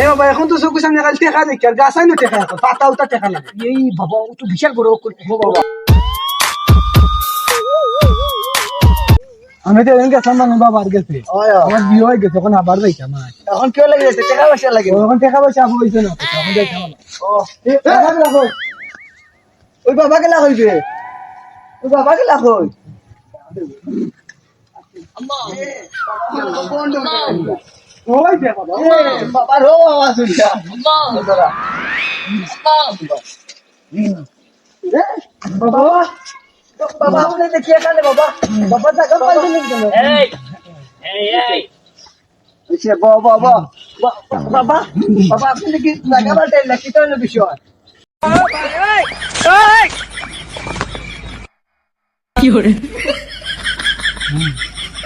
এ বাবা এখন তো চোখের সামনে খালি টেকা দেখি আর গাছ আইনো টেকা পাতা উতা টেকা লাগে। এই বাবা ও তো বিশাল বড় বাবা। আমি তো এদিন গেছিলাম মানুষ বাবার গেছে। আমার বিয়ে হয়ে গেছে এখন আবার যাইতাম আজ। এখন কেউ লাগে গেছে? টাকা পয়সা লাগে। এখন টাকা পয়সা আবু হয়েছে না এখন টাকা লাগো। ওই বাবা গেলা হইবে ওই বাবা গেলা হই ওই দে বাবা, বাবা রো আওয়াজ হইছা ধরা বাবা বাবা আপনি দেখি এখানে বাবা। বাবা জায়গা পাইছেন কেন বাবা বাবা বাবা বাবা আপনি দেখি জায়গা পাইছেন না কি তো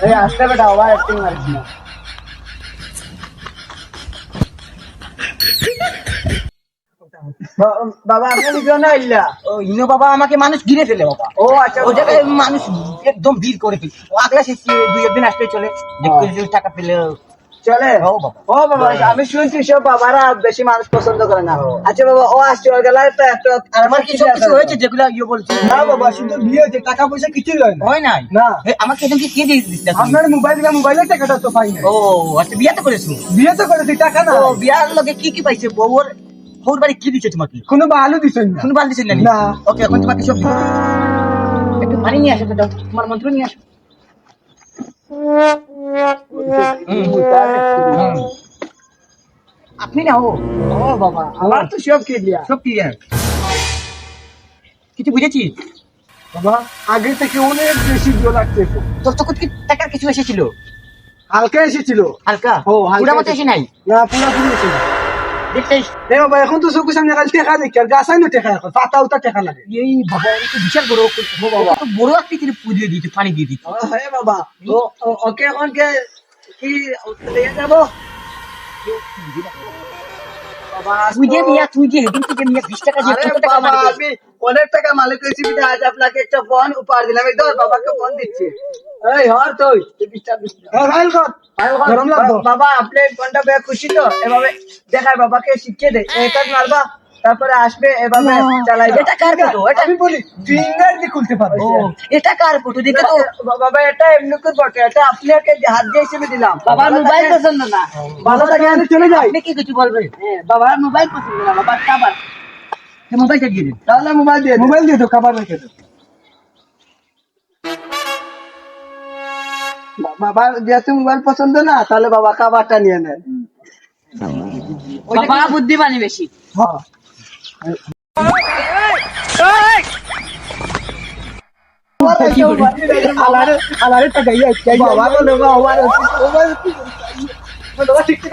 এই আসতে বেটা অ্যাক্টিং মারিস না বাবা আপনি কেন আইলা ও ইনো বাবা আমাকে মানুষ ঘিরে ফেলে বাবা। ও আচ্ছা ও জায়গায় মানুষ একদম ভিড় করে ফেলে। ও আগলা সে দুই একদিন আসলে চলে। দেখতে টাকা পেলে চলে? ও বাবা। ও বাবা আমি শুনছি সব বাবারা বেশি মানুষ পছন্দ করে না। আচ্ছা বাবা ও আসছে ওর গেলা তো একটা আমার কিছু কিছু হয়েছে যেগুলো ইয়ে বলছে। না বাবা শুধু বিয়ে হয়েছে টাকা পয়সা কিছুই হয় না। হয় নাই? না। আমাকে এরকম কে দিয়ে দিচ্ছে আপনার মোবাইল দিলে মোবাইলের টাকাটা তো পাই না ও আচ্ছা বিয়া তো করেছ? বিয়ে তো করেছি টাকা না ও বিয়ার লগে কি কি পাইছে? বউর বাড়ি কি দিচ্ছে তোমাকে? কোনো ভালো দিছেন না। কোনো বাল দিচ্ছে না? না। ওকে এখন তোমাকে সব একটু পানি নিয়ে আসো তো তোমার মন্ত্র নিয়ে আসো। আপনি না ও ও বাবা আমার তো সব সব ক্লিয়ার কিছু বুঝেছি? বাবা আগে থেকে অনেক বেশি জোর লাগতেছে তোর তখন কি টাকার কিছু এসেছিল? হালকা এসেছিল। হালকা? ও, হালকা পুরা মতো এসে নাই? না পুরোপুরি এসে না দেখতেই এ বাবা এখন তো চোখের সামনে খালি টেকা দেখি আর গাছ আইনো টেকা এখন পাতা উতা টেকা লাগে। এই বাবা তো বিশাল বড় বাবা। বড় আকৃতির পুদিয়ে দিয়েছে পানি দিয়ে ও হ্যাঁ বাবা। ওকে এখন কে কি দিয়ে যাব? তুই যে তুই যে হেদিন থেকে নিয়ে বিশ টাকা টাকা আমি অনেক টাকা মালিক হয়েছি আজ আপনাকে একটা ফোন উপহার দিলাম। এই ধর বাবাকে ফোন দিচ্ছি। এই হর তুই বা- বাবা আপনি খুশি তো? এভাবে দেখায় বাবাকে শিখিয়ে দে। এটা মারবা। তারপরে আসবে এভাবে চালাই এটা কার ফটো? এটা আমি বলি ফিঙ্গার দিয়ে খুলতে পারবে এটা। কার ফটো? দেখে তো। বাবা এটা এমনি করে বটে এটা আপনাকে হাত দিয়ে হিসেবে দিলাম। বাবার মোবাইল পছন্দ না। ভালো থাকে আমি চলে যাই আপনি কি কিছু বলবে হ্যাঁ, বাবার মোবাইল পছন্দ না। বাবার খাবার মোবাইলটা দিয়ে দিন তাহলে মোবাইল দিয়ে মোবাইল দিয়ে তো খাবার রেখে দাও বাবার যেহেতু মোবাইল পছন্দ না তাহলে বাবা কাবারটা নিয়ে নেয় বাবা বুদ্ধিমানী বেশি হ্যাঁ আলারে আলারে টাকা ইয়ে বাবা বাবা ঠিক ঠিক